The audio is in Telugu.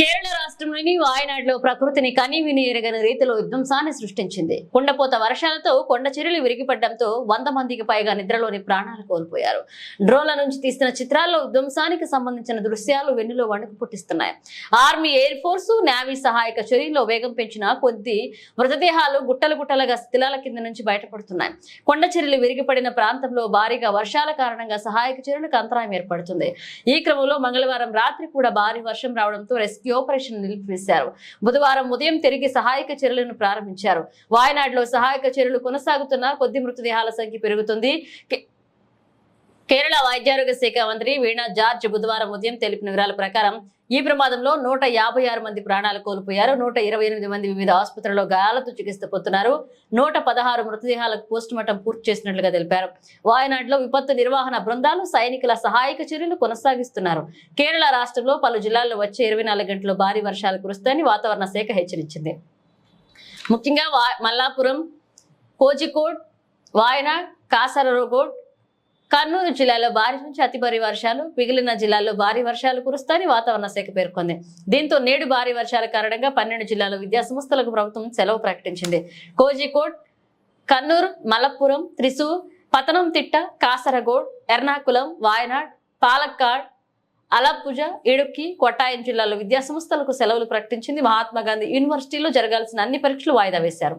కేరళ రాష్ట్రంలోని వాయనాడులో ప్రకృతిని కనీవిని ఎరగని రీతిలో విధ్వంసాన్ని సృష్టించింది. కుండపోత వర్షాలతో కొండ చర్యలు విరిగిపడడంతో వంద మందికి పైగా నిద్రలోని ప్రాణాలు కోల్పోయారు. డ్రోన్ల నుంచి తీసిన చిత్రాల్లో విధ్వంసానికి సంబంధించిన దృశ్యాలు వెన్నులో వణుకు పుట్టిస్తున్నాయి. ఆర్మీ ఎయిర్ ఫోర్స్ నావీ సహాయక చర్యల్లో వేగం పెంచిన కొద్ది మృతదేహాలు గుట్టలు గుట్టలుగా శిథిలాల కింద నుంచి బయటపడుతున్నాయి. కొండ చర్యలు విరిగిపడిన ప్రాంతంలో భారీగా వర్షాల కారణంగా సహాయక చర్యలకు అంతరాయం ఏర్పడుతుంది. ఈ క్రమంలో మంగళవారం రాత్రి కూడా భారీ వర్షం రావడంతో రెస్క్యూ ఆపరేషన్ నిలిపివేశారు బుధవారం ఉదయం తిరిగి సహాయక చర్యలను ప్రారంభించారు. వాయనాడులో సహాయక చర్యలు కొనసాగుతున్న కొద్ది మృతదేహాల సంఖ్య పెరుగుతుంది. కేరళ వైద్యారోగ్య శాఖ మంత్రి వీణా జార్జ్ బుధవారం ఉదయం తెలిపిన వివరాల ప్రకారం ఈ ప్రమాదంలో నూట యాభై ఆరు మంది ప్రాణాలు కోల్పోయారు నూట ఇరవై ఎనిమిది మంది వివిధ ఆసుపత్రుల్లో గాయాలతో చికిత్స పొందుతున్నారు నూట పదహారు మృతదేహాలకు పోస్ట్ మార్టం పూర్తి చేసినట్లుగా తెలిపారు. వాయనాడులో విపత్తు నిర్వహణ బృందాలు సైనికుల సహాయక చర్యలు కొనసాగిస్తున్నారు. కేరళ రాష్ట్రంలో పలు జిల్లాల్లో వచ్చే ఇరవై నాలుగు గంటల్లో భారీ వర్షాలు కురుస్తాయని వాతావరణ శాఖ హెచ్చరించింది. ముఖ్యంగా వా- మల్లాపురం కోజికోడ్ వాయనాడ్ కాసరగోడ్ కర్నూలు జిల్లాలో భారీ నుంచి అతి భారీ వర్షాలు మిగిలిన జిల్లాల్లో భారీ వర్షాలు కురుస్తాయని వాతావరణ శాఖ పేర్కొంది. దీంతో నేడు భారీ వర్షాల కారణంగా పన్నెండు జిల్లాలో విద్యాసంస్థలకు ప్రభుత్వం సెలవు ప్రకటించింది. కోజికోడ్ కన్నూరు మలప్పురం త్రిశూర్ పతనంతిట్ట కాసరగోడ్ ఎర్నాకుళం వాయనాడ్ పాలక్కాడ్ అలప్పుజ ఇడుక్కి కొట్టాయం జిల్లాలో విద్యాసంస్థలకు సెలవులు ప్రకటించింది మహాత్మా గాంధీ యూనివర్సిటీలో జరగాల్సిన అన్ని పరీక్షలు వాయిదా వేశారు.